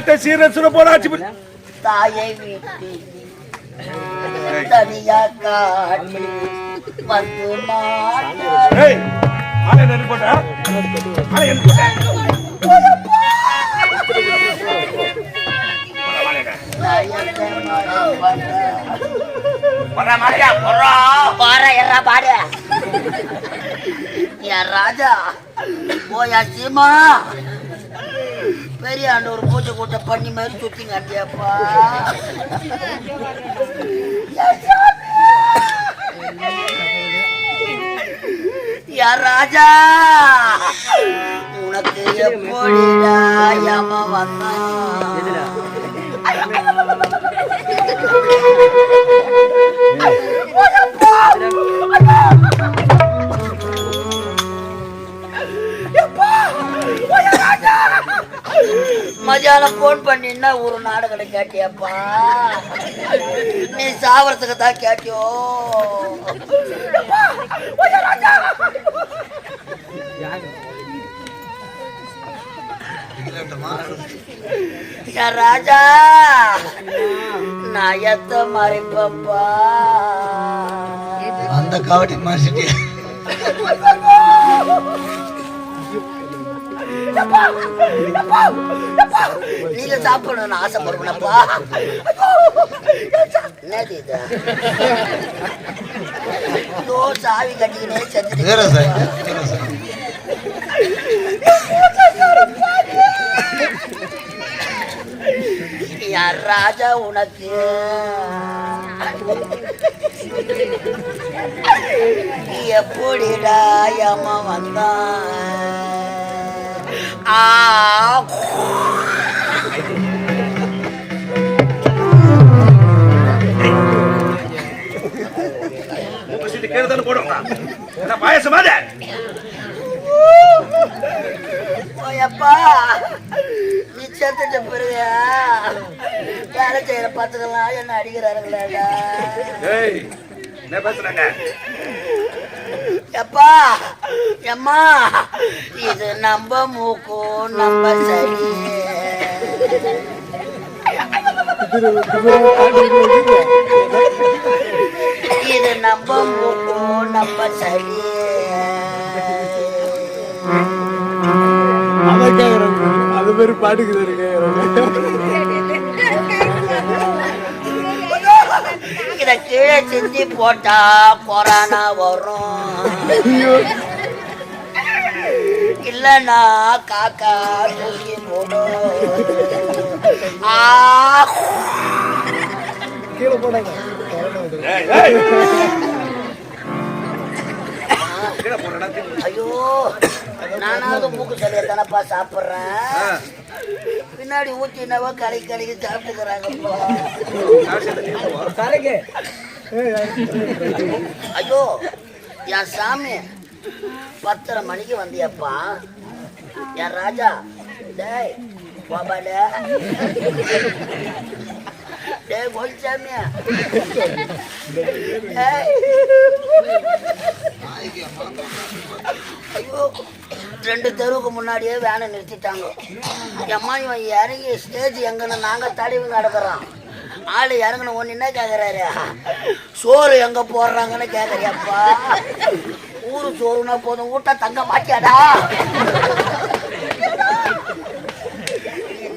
நாட்டை சீரசுர போல ஆட்சி பண்ணி- தாயை தனியா காட்டி வந்து ஆளை நெருப்பு போட்டா? ஆளை நெருப்பு. பாரு ராஜா போயா சீமா பெரிய ஆண்டு ஒரு பூஜை கூட்ட பண்ணி மாதிரி சுத்தி காட்டியாப்பா என் ராஜா? உனக்கு எப்படிடா யம வந்தான் மதியானம் போன் பண்ணினா ஒரு நாடகத்தை கேட்டியாப்பா? நீ சாவரத்துக்கு தான் கேட்டியோ? ராஜா நான் எத்த மறைப்பப்பா? அந்த நீங்க சாப்பிடணும்னு ஆசைப்படுறப்பா என்னது இது? ஐயோ சாவி கட்டிக்கினே சார் யார் ராஜா உனக்கு. எப்படிடா யம வந்தான்? ஆ மூக்கு சீட்டு கீழே தானே போடுவாங்க. என்ன பாயாசமா அது? நீ பிறகு வேலை செய்யற பத்துக்கெல்லாம் என்ன அடிக்கிறாருங்களா என்ன பேசுறாங்க? எப்பா எம்மா இது நம்ம மூக்கு நம்ம சரி இது நம்ம மூக்கு நம்ம சரி அது பாட்டுக்கு இருக்கு. இத கீழே சிந்தி போட்டா கொரோனா வரும். இல்லனா காக்கா தூக்கி போடும். கீழே போடாங்க. ஐயோ நானாவது மூக்கு சரியா தானப்பா சாப்பிட்றேன். பின்னாடி ஊத்தினவோ நீ போவா? கரைக்கு ஐயோ என் சாமி பத்தரை மணிக்கு வந்தியப்பா. என் ராஜா. டேய் போபால டேய் கோல்சாமி டேய். ஐயோ ரெண்டு தெருவுக்கு முன்னாடியே வேனை நிறுத்திட்டாங்க. எம்மா இவன் இறங்கி ஸ்டேஜ் எங்கன்னு நாங்கள் தடவி நடக்கிறோம். ஆள் இறங்கின ஒன்று என்ன கேட்குறாரு சோறு எங்கே போடுறாங்கன்னு கேட்குறியாப்பா ஊரு சோறுனா போதும் ஊட்ட தங்க மாட்டியாடா?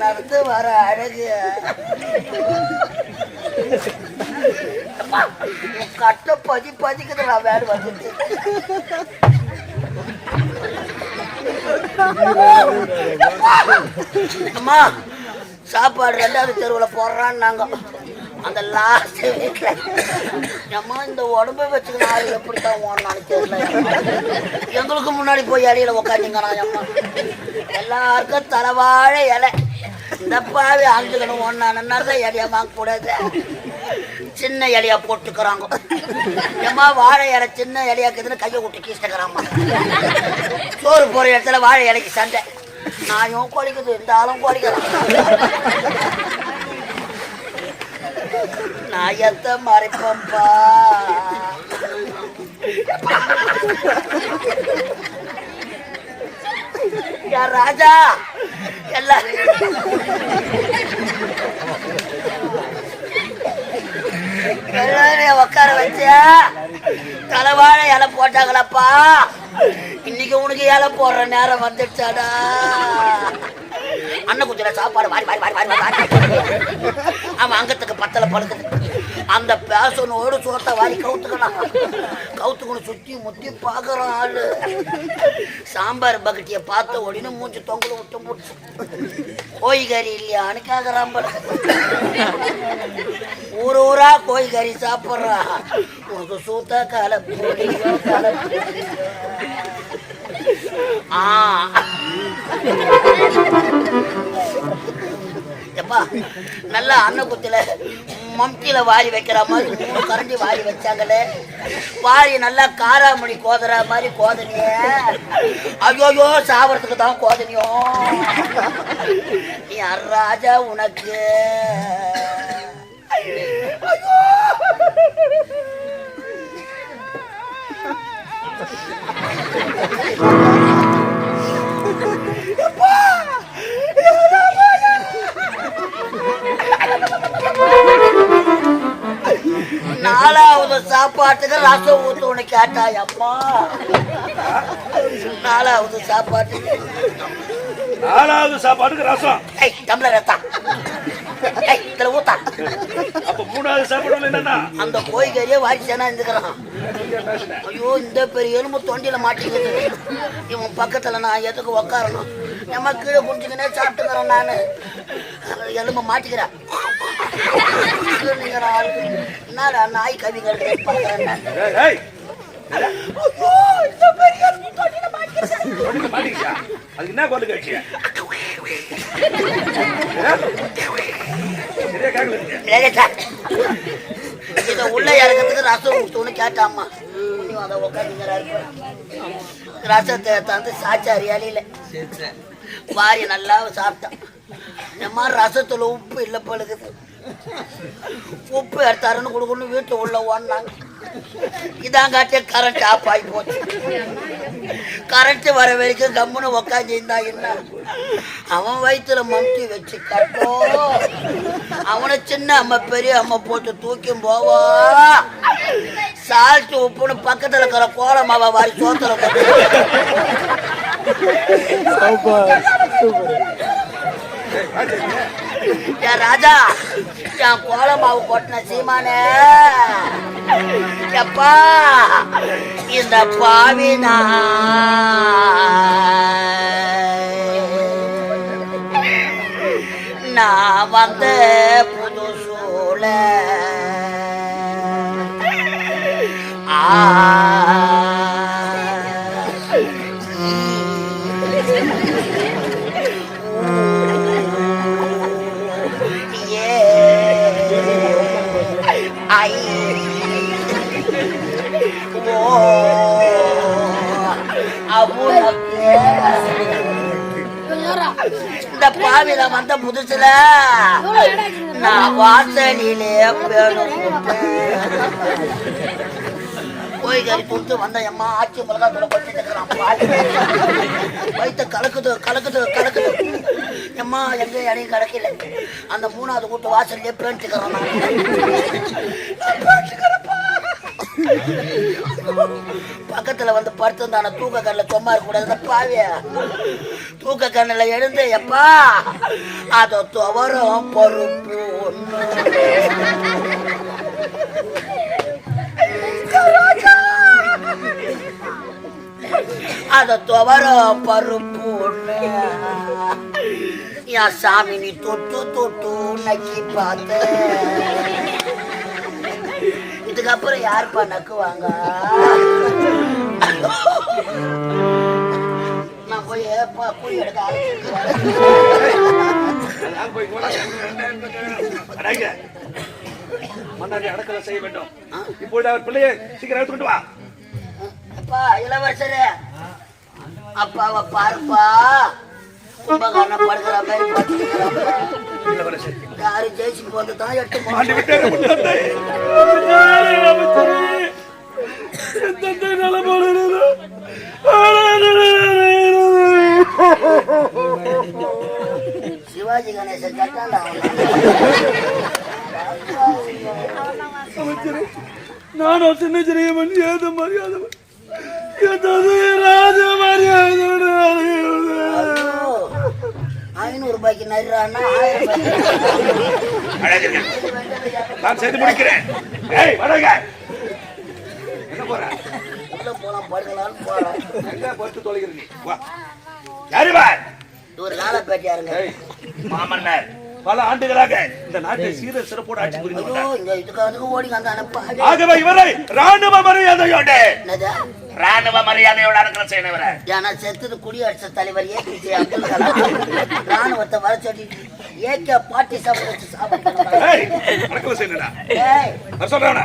நடந்து வர அழகு? கட்ட பதி பதிக்குது நான் வேறு வேடு அம்மா சாப்பாடு ரெண்டாவது தெருவில் போடுறான்னு நாங்கள் அந்த லாஸ்ட் வீட்டில் அம்மா இந்த உடம்பை வச்சுக்கணும் எப்படி தான் ஓடனான்னு தெரியல. எங்களுக்கு முன்னாடி போய் இலையில உக்காந்துங்கிறான் அம்மா எல்லாருக்கும் தலைவாழை இலை. இந்தப்பாவே பாவி அஞ்சுக்கணும் ஒன்னா தான் இலையா வாங்கக்கூடாது சின்ன இலையா போட்டுக்கிறாங்க. ஏம்மா வாழை இலை சின்ன இலையாக்குதுன்னு கையை விட்டு கீச்சிட்டுக்கிறாம்மா சோறு போகிற இடத்துல வாழை இலைக்கு சண்டை. நாயும் குளிக்குது இந்த ஆளும் குளிக்கிறான் நான் எத்த மறைப்பப்பா யார் ராஜா எல்லாரும் உக்கார உட்கார தலைவாழ இலை போட்டாங்களப்பா. இன்னைக்கு உனக்கு இலை போடுற நேரம் வந்துடுச்சாடா. அண்ணன் குஞ்சுல சாப்பாடு மாறி மாறி மாறி மாறி அவன் அங்கத்துக்கு பத்தல படுக்குது அந்த பேசனோடு சோத்தை வாரி கவுத்துக்கலாம் கவுத்துக்கணும் சுத்தி முத்தி பாக்குறான் ஆளு. சாம்பார் பக்கெட்டியை பார்த்த உடனே மூஞ்சி தொங்கல விட்டு போட்டு கோய்கறி இல்லையான்னு கேக்குறான் ஊர் ஊரா கோழிக்கறி சாப்பிட்றா. உனக்கு சூத்தா கால கால. ஆ. எப்பா நல்லா அன்னக்குத்தில மம்கியில வாரி வைக்கிற மாதிரி மூணு கரண்டி வாரி வச்சாங்களே. வாரி நல்லா காராமணி கோதுற மாதிரி கோதனிய ஐயோயோ சாவரத்துக்கு தான் கோதனியோ என் ராஜா உனக்கு? நாலாவது சாப்பாட்டுக்கு ரசம் ஊத்துன்னு கேட்டாய் அம்மா நாலாவது சாப்பாட்டுக்கு நாலாவது சாப்பாட்டுக்கு ரசம். ஏய் டம்ளர் ரத்தா ஏய் இதுல ஊத்தா. அப்ப மூணாவது சாப்பாடு என்னன்னா? அந்த கோழிக்கறியே வாரிசானா இருந்துக்கிறான். ஐயோ இந்த பெரிய எலும்பு தொண்டியில மாட்டிக்கிது இவன் பக்கத்துல நான் எதுக்கு உக்காரணும்? நம்ம கீழே குடிச்சுக்கினே சாப்பிட்டுக்கிறேன் நானு. எலும்பு மாட்டிக்கிறேன். என்னடா நாய் கவிகள் அதுக்கு என்ன உள்ள இறக்கிறதுக்கு ரசம் ஊத்தணும்னு கேட்டாமா அதை உட்காந்துங்கிறாரு ரசத்தை தந்து சாச்சா அறியாளியில வாரி நல்லா சாப்பிட்டான் எம்மா ரசத்துல உப்பு இல்லை பழுகுது உப்பு எடுத்தாருன்னு கொடுக்கணும் வீட்டு உள்ள ஓடினாங்க இதாங்காட்டியே கரண்ட் ஆஃப் ஆகி போச்சு. கரண்ட் வர வரைக்கும் கம்முன்னு உக்காந்து இருந்தா என்ன? அவன் வயித்துல மம்டி வச்சு கட்டும் அவனை சின்ன அம்மா பெரிய அம்மா போட்டு தூக்கி போவா. சால்ட் உப்புன்னு பக்கத்துல இருக்கிற கோலமாவை வாரி சோத்துல போட்டு. சூப்பர். சூப்பர். என் ராஜா என் கோலமாவு கொட்டின சீமானே. எப்பா இந்த பாவினா நான். வந்த புது சூழ ஆ. இந்த பாவில வந்த புதுசுல நான் வாசலிலே பேணும் போய் கறி கொடுத்து வந்த அம்மா ஆச்சி மிளகா தூளை கொட்டிட்டு இருக்கிறான். வயிற்ற கலக்குது கலக்குது கலக்குது. அம்மா எங்க இடையும் கிடைக்கல அந்த மூணாவது கூட்டு வாசல்லே பேண்டுக்கிறோம் பக்கத்துல வந்து படுத்திருந்தான தூக்க கண்ணில் சும்மா இருக்கக்கூடாது பாவிய. தூக்க கண்ணில் எழுந்து எப்பா அதை துவரம் பொறுப்பு அதை அத துவர பருப்பு ஒண்ணு. என் சாமி நீ தொட்டு தொட்டு நக்கி பார்த்த இதுக்கப்புறம் யாருப்பா நக்குவாங்க நான் போய் ப- குழி எடுக்க ஆரம்பிச்சிருக்கேன். மன்னாடி அடக்கலை செய்ய வேண்டும் இப்பொழுது அவர் பிள்ளையை சீக்கிரம் எடுத்துக்கிட்டு வா அப்பா இளவரசரே. அப்பாவை பாருப்பா. கும்பகாரணம் படுக்கிற மாதிரி படுத்துக்கிறாப்பா இளவரசர் யாரு ஜெயிச்சுட்டு தான் எட்டு ஆண்டு விட்டு நானும் சின்ன சிறியவன் ஏது மரியாதை ராஜ மரியாதையோட ஐயோ, ஐநூறு ரூபாய்க்கு நடுறான்னா. நான் செய்து முடிக்கிறேன். ஏய் வடங்க என்ன போற? உள்ள போலாம் படுக்கலாம்னு போறோம் எங்க போட்டு வா. யாரு வா ஒரு காலப்பேட்டையாருங்க ஏய் மாமன்னர். பல ஆண்டுகளாக இந்த நாட்டை சீர சிறப்போடு ஆட்சி புரிந்து ஆகவே இவரை ராணுவ மரியாதையோடு ராணுவ மரியாதையோடு அடக்கல செய்யணும் இவரை ஏன்னா செத்துது குடியரசுத் தலைவர் ஏபிஜே அப்துல் கலாம் ராணுவத்தை வர சொல்லிட்டு ஏகே பாட்டி சாப்பிட்டு சாப்பிட்டு சொல்றேன்